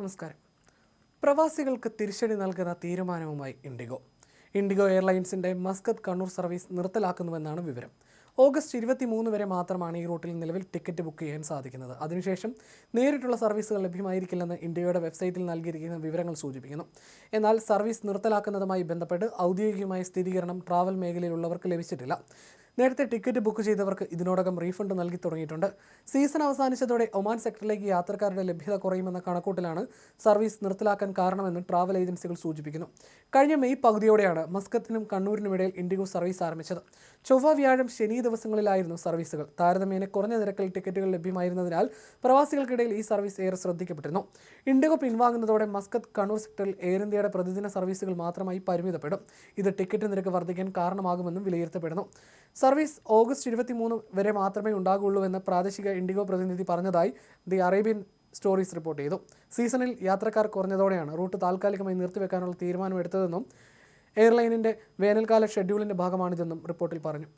നമസ്കാരം. പ്രവാസികൾക്ക് തിരിച്ചടി നൽകുന്ന തീരുമാനവുമായി ഇൻഡിഗോ. ഇൻഡിഗോ എയർലൈൻസിന്റെ മസ്കത്ത് കണ്ണൂർ സർവീസ് നിർത്തലാക്കുന്നുവെന്നാണ് വിവരം. ഓഗസ്റ്റ് ഇരുപത്തി മൂന്ന് വരെ മാത്രമാണ് ഈ റൂട്ടിൽ നിലവിൽ ടിക്കറ്റ് ബുക്ക് ചെയ്യാൻ സാധിക്കുന്നത്. അതിനുശേഷം നേരിട്ടുള്ള സർവീസുകൾ ലഭ്യമായിരിക്കില്ലെന്ന് ഇന്ത്യയുടെ വെബ്സൈറ്റിൽ നൽകിയിരിക്കുന്ന വിവരങ്ങൾ സൂചിപ്പിക്കുന്നു. എന്നാൽ സർവീസ് നിർത്തലാക്കുന്നതുമായി ബന്ധപ്പെട്ട് ഔദ്യോഗികമായ സ്ഥിരീകരണം ട്രാവൽ മേഖലയിലുള്ളവർക്ക് ലഭിച്ചിട്ടില്ല. നേരത്തെ ടിക്കറ്റ് ബുക്ക് ചെയ്തവർക്ക് ഇതിനോടകം റീഫണ്ട് നൽകി തുടങ്ങിയിട്ടുണ്ട്. സീസൺ അവസാനിച്ചതോടെ ഒമാൻ സെക്ടറിലേക്ക് യാത്രക്കാരുടെ ലഭ്യത കുറയുമെന്ന കണക്കൂട്ടിലാണ് സർവീസ് നിർത്തലാക്കാൻ കാരണമെന്ന് ട്രാവൽ ഏജൻസികൾ സൂചിപ്പിക്കുന്നു. കഴിഞ്ഞ മെയ് പകുതിയോടെയാണ് മസ്കത്തിനും കണ്ണൂരിനും ഇടയിൽ ഇൻഡിഗോ സർവീസ് ആരംഭിച്ചത്. ചൊവ്വ വ്യാഴം ശനി ദിവസങ്ങളിലായിരുന്നു സർവീസുകൾ. താരതമ്യേന കുറഞ്ഞ നിരക്കിൽ ടിക്കറ്റുകൾ ലഭ്യമായിരുന്നതിനാൽ പ്രവാസികൾക്കിടയിൽ ഈ സർവീസ് ഏറെ ശ്രദ്ധിക്കപ്പെട്ടിരുന്നു. ഇൻഡിഗോ പിൻവാങ്ങുന്നതോടെ മസ്കത്ത് കണ്ണൂർ സെക്ടറിൽ എയർ ഇന്ത്യയുടെ പ്രതിദിന സർവീസുകൾ മാത്രമായി പരിമിതപ്പെടും. ഇത് ടിക്കറ്റ് നിരക്ക് വർദ്ധിക്കാൻ കാരണമാകുമെന്നും വിലയിരുത്തപ്പെടുന്നു. സർവീസ് ഓഗസ്റ്റ് ഇരുപത്തിമൂന്ന് വരെ മാത്രമേ ഉണ്ടാകുള്ളൂ എന്ന് പ്രാദേശിക ഇൻഡിഗോ പ്രതിനിധി പറഞ്ഞതായി ദി അറേബ്യൻ സ്റ്റോറീസ് റിപ്പോർട്ട് ചെയ്തു. സീസണിൽ യാത്രക്കാർ കുറഞ്ഞതോടെയാണ് റൂട്ട് താൽക്കാലികമായി നിർത്തിവെക്കാനുള്ള തീരുമാനമെടുത്തതെന്നും എയർലൈനിന്റെ വേനൽക്കാല ഷെഡ്യൂളിന്റെ ഭാഗമാണിതെന്നും റിപ്പോർട്ടിൽ പറഞ്ഞു.